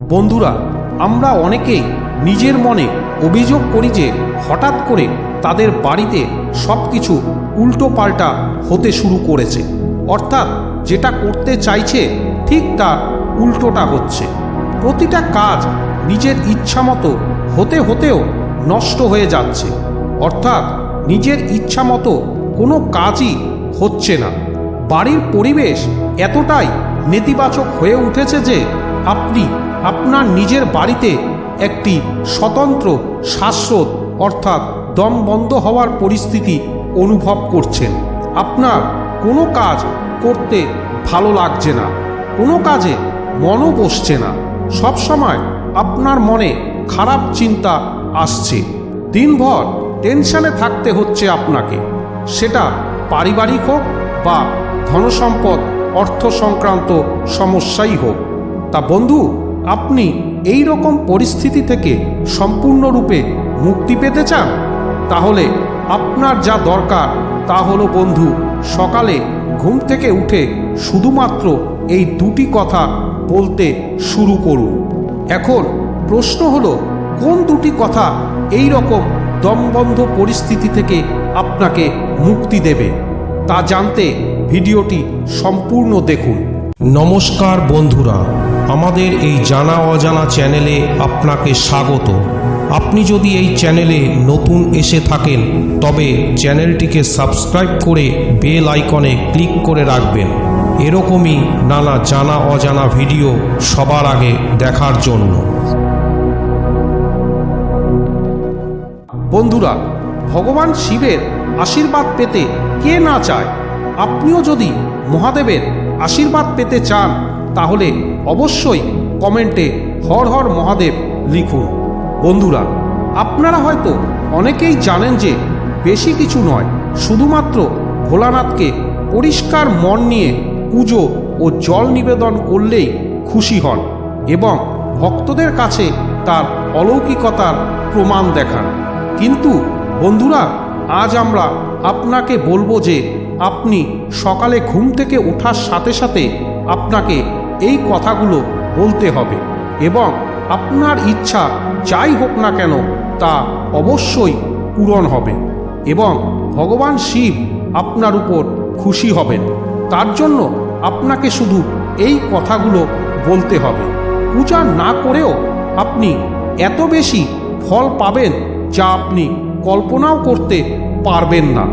বন্ধুরা, আমরা অনেকেই নিজের মনে অভিযোগ করি যে হঠাৎ করে তাদের বাড়িতে সব কিছু উল্টো পাল্টা হতে শুরু করেছে। অর্থাৎ যেটা করতে চাইছে, ঠিক তার উল্টোটা হচ্ছে। প্রতিটা কাজ নিজের ইচ্ছামতো হতে হতেও নষ্ট হয়ে যাচ্ছে। অর্থাৎ নিজের ইচ্ছামতো কোনো কাজই হচ্ছে না। বাড়ির পরিবেশ এতটাই নেতিবাচক হয়ে উঠেছে যে আপনি আপনার নিজের বাড়িতে একটি স্বতন্ত্র শ্বাসরোধ অর্থাৎ দম বন্ধ হওয়ার পরিস্থিতি অনুভব করছেন। আপনার কোনো কাজ করতে ভালো লাগছে না, কোনো কাজে মনও বসছে না। সবসময় আপনার মনে খারাপ চিন্তা আসছে। দিনভর টেনশনে থাকতে হচ্ছে আপনাকে। সেটা পারিবারিক হোক বা ধনসম্পদ, অর্থ সংক্রান্ত সমস্যাই হোক। তা বন্ধু আপনি এই রকম পরিস্থিতি থেকে সম্পূর্ণরূপে মুক্তি পেতে চান? তাহলে আপনার যা দরকার তা হলো বন্ধু, সকালে ঘুম থেকে উঠে শুধুমাত্র এই দুটি কথা বলতে শুরু করুন। এখন প্রশ্ন হলো, কোন দুটি কথা এই রকম দমবন্ধ পরিস্থিতি থেকে আপনাকে মুক্তি দেবে? তা জানতে ভিডিওটি সম্পূর্ণ দেখুন। নমস্কার বন্ধুরা আমাদের এই জানা অজানা চ্যানেলে আপনাকে স্বাগত। আপনি যদি এই চ্যানেলে নতুন এসে থাকেন, তবে চ্যানেলটিকে সাবস্ক্রাইব করে বেল আইকনে ক্লিক করে রাখবেন। এরকমই নানা জানা অজানা ভিডিও সবার আগে দেখার জন্য। বন্ধুরা, ভগবান শিবের আশীর্বাদ পেতে কে না চায়? আপনিও যদি মহাদেবের আশীর্বাদ পেতে চান, তাহলে অবশ্যই কমেন্টে হর হর মহাদেব লিখুন। বন্ধুরা, আপনারা হয়তো অনেকেই জানেন যে বেশি কিছু নয়, শুধুমাত্র ভোলানাথকে পরিষ্কার মন নিয়ে পুজো ও জল নিবেদন করলেই খুশি হন এবং ভক্তদের কাছে তার অলৌকিকতার প্রমাণ দেখান। কিন্তু বন্ধুরা, আজ আমরা আপনাকে বলব যে আপনি সকালে ঘুম থেকে ওঠার সাথে সাথে আপনাকে এই কথাগুলো বলতে হবে এবং আপনার ইচ্ছা যাই হোক না কেন তা অবশ্যই পূরণ হবে এবং ভগবান শিব আপনার উপর খুশি হবেন। তার জন্য আপনাকে শুধু এই কথাগুলো বলতে হবে। পূজা না করেও আপনি এত বেশি ফল পাবেন যা আপনি কল্পনাও করতে পারবেন না।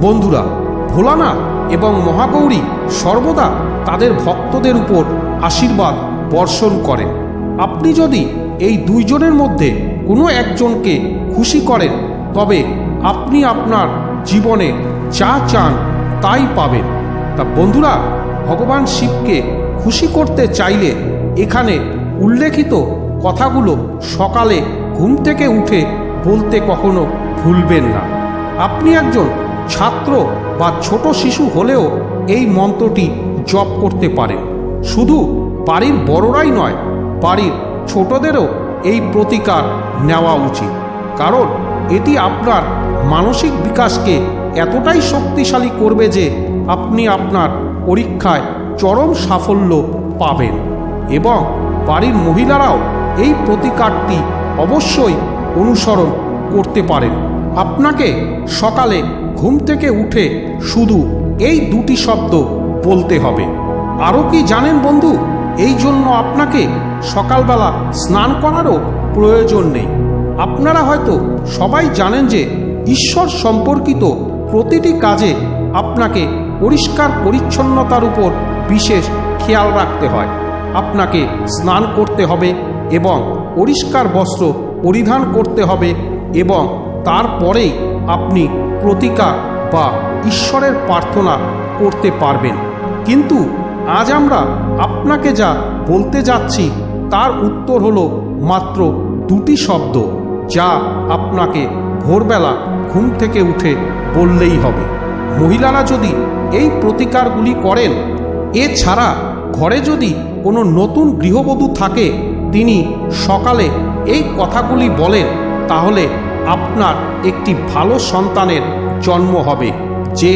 বন্ধুরা, ভোলানাথ এবং মহাগৌরী সর্বদা তাদের ভক্তদের উপর আশীর্বাদ বর্ষণ করেন আপনি যদি এই দুইজনের মধ্যে কোনো একজনকে খুশি করেন, তবে আপনি আপনার জীবনে যা চান তাই পাবেন। তা বন্ধুরা, ভগবান শিবকে খুশি করতে চাইলে এখানে উল্লেখিত কথাগুলো সকালে ঘুম থেকে উঠে বলতে কখনো ভুলবেন না। আপনি একজন ছাত্র বা ছোট শিশু হলেও এই মন্ত্রটি জপ করতে পারেন। শুধু বাড়ির বড়রাই নয়, বাড়ির ছোটদেরও এই প্রতিকার নেওয়া উচিত। কারণ এটি আপনার মানসিক বিকাশকে এতটাই শক্তিশালী করবে যে আপনি আপনার পরীক্ষায় চরম সাফল্য পাবেন এবং বাড়ির মহিলারাও এই প্রতিকারটি অবশ্যই অনুসরণ করতে পারেন। আপনাকে সকালে ঘুম থেকে উঠে শুধু এই দুটি শব্দ বলতে হবে। আরও কি জানেন বন্ধু? এই জন্য আপনাকে সকালবেলা স্নান করারও প্রয়োজন নেই। আপনারা হয়তো সবাই জানেন যে ঈশ্বর সম্পর্কিত প্রতিটি কাজে আপনাকে পরিষ্কার পরিচ্ছন্নতার উপর বিশেষ খেয়াল রাখতে হয়। আপনাকে স্নান করতে হবে এবং পরিষ্কার বস্ত্র পরিধান করতে হবে এবং তারপরেই আপনি প্রতিকার বা ঈশ্বরের প্রার্থনা করতে পারবেন। কিন্তু আজ আমরা আপনাকে যা বলতে যাচ্ছি, তার উত্তর হলো মাত্র দুটি শব্দ যা আপনাকে ভোরবেলা ঘুম থেকে উঠে বললেই হবে। মহিলারা যদি এই প্রতিকারগুলি করেন, এছাড়া ঘরে যদি কোনো নতুন গৃহবধূ থাকে, তিনি সকালে এই কথাগুলি বলেন, তাহলে আপনার একটি ভালো সন্তানের জন্ম হবে, যে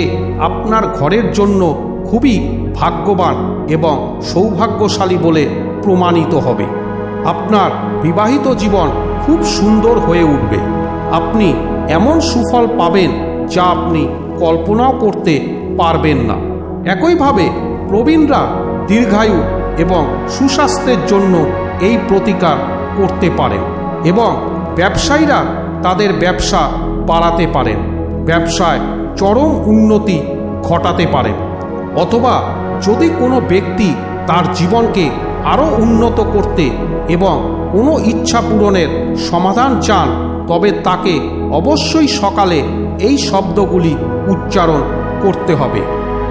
আপনার ঘরের জন্য খুবই ভাগ্যবান এবং সৌভাগ্যশালী বলে প্রমাণিত হবে। আপনার বিবাহিত জীবন খুব সুন্দর হয়ে উঠবে। আপনি এমন সুফল পাবেন যা আপনি কল্পনাও করতে পারবেন না। একইভাবে প্রবীণরা দীর্ঘায়ু এবং সুস্বাস্থ্যের জন্য এই প্রতিকার করতে পারেন এবং ব্যবসায়ীরা তাদের ব্যবসা বাড়াতে পারেন। ব্যবসায় চরম উন্নতি ঘটাতে পারেন। অথবা যদি কোনো ব্যক্তি তার জীবনকে আরও উন্নত করতে এবং কোনো ইচ্ছা পূরণের সমাধান চান, তবে তাকে অবশ্যই সকালে এই শব্দগুলি উচ্চারণ করতে হবে।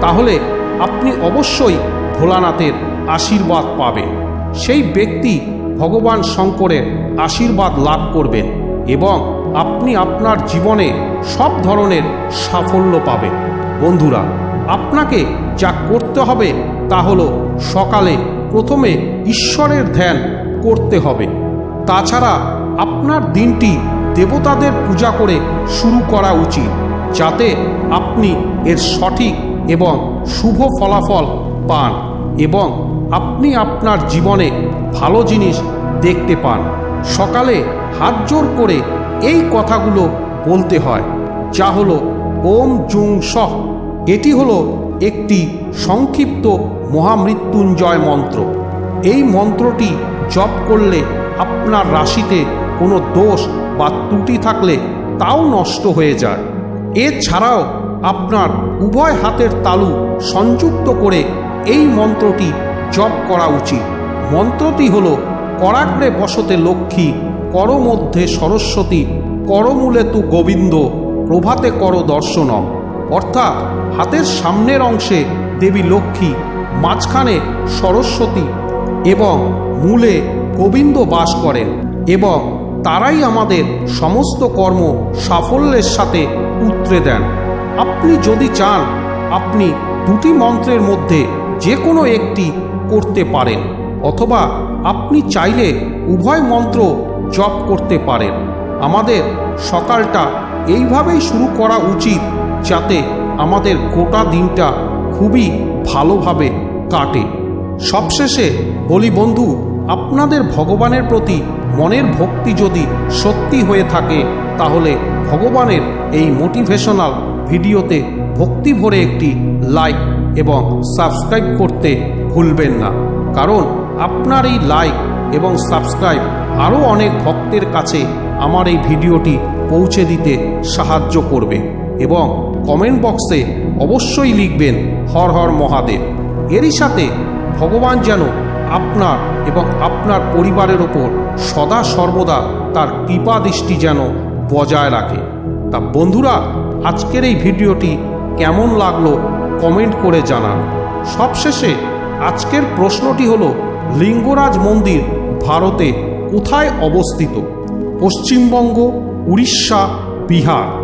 তাহলে আপনি অবশ্যই ভোলানাথের আশীর্বাদ পাবেন। সেই ব্যক্তি ভগবান শঙ্করের আশীর্বাদ লাভ করবেন এবং আপনি আপনার জীবনে সব ধরনের সাফল্য পাবেন। বন্ধুরা আপনাকে যা করতে হবে তা হলো সকালে প্রথমে ঈশ্বরের ধ্যান করতে হবে। তাছাড়া আপনার দিনটি দেবতাদের পূজা করে শুরু করা উচিত, যাতে আপনি এর সঠিক এবং শুভ ফলাফল পান এবং আপনি আপনার জীবনে ভালো জিনিস দেখতে পান। সকালে হাত জোর করে এই কথাগুলো বলতে হয়, যা হলো ওম জুং সহ। এটি হল একটি সংক্ষিপ্ত মহামৃত্যুঞ্জয় মন্ত্র। এই মন্ত্রটি জপ করলে আপনার রাশিতে কোনো দোষ বা ত্রুটি থাকলে তাও নষ্ট হয়ে যায়। এছাড়াও আপনার উভয় হাতের তালু সংযুক্ত করে এই মন্ত্রটি জপ করা উচিত। মন্ত্রটি হল, করাগ্রে বসতে লক্ষ্মী কর মধ্যে সরস্বতী, করমূলে তু গোবিন্দ, প্রভাতে কর দর্শনম। অর্থাৎ হাতের সামনের অংশে দেবী লক্ষ্মী, মাঝখানে সরস্বতী এবং মূলে গোবিন্দ বাস করেন এবং তারাই আমাদের সমস্ত কর্ম সাফল্যের সাথে উতরে দেন। আপনি যদি চান, আপনি দুটি মন্ত্রের মধ্যে যে কোনো একটি করতে পারেন অথবা আপনি চাইলে উভয় মন্ত্র জপ করতে পারেন। আমাদের সকালটা এইভাবেই শুরু করা উচিত যাতে আমাদের গোটা দিনটা খুবই ভালোভাবে কাটে। সবশেষে বলি বন্ধু, আপনাদের ভগবানের প্রতি মনের ভক্তি যদি সত্যি হয়ে থাকে, তাহলে ভগবানের এই মোটিভেশনাল ভিডিওতে ভক্তি ভরে একটি লাইক এবং সাবস্ক্রাইব করতে ভুলবেন না। কারণ আপনার এই লাইক এবং সাবস্ক্রাইব আরও অনেক ভক্তের কাছে আমার এই ভিডিওটি পৌঁছে দিতে সাহায্য করবে। এবং কমেন্ট বক্সে অবশ্যই লিখবেন, হর হর মহাদেব। এরই সাথে ভগবান যেন আপনার এবং আপনার পরিবারের ওপর সদা সর্বদা তার কৃপা দৃষ্টি যেন বজায় রাখে। তা বন্ধুরা, আজকের এই ভিডিওটি কেমন লাগল কমেন্ট করে জানান। সবশেষে আজকের প্রশ্নটি হলো, লিঙ্গরাজ মন্দির ভারতে কোথায় অবস্থিত? পশ্চিমবঙ্গ, উড়িষ্যা, বিহার।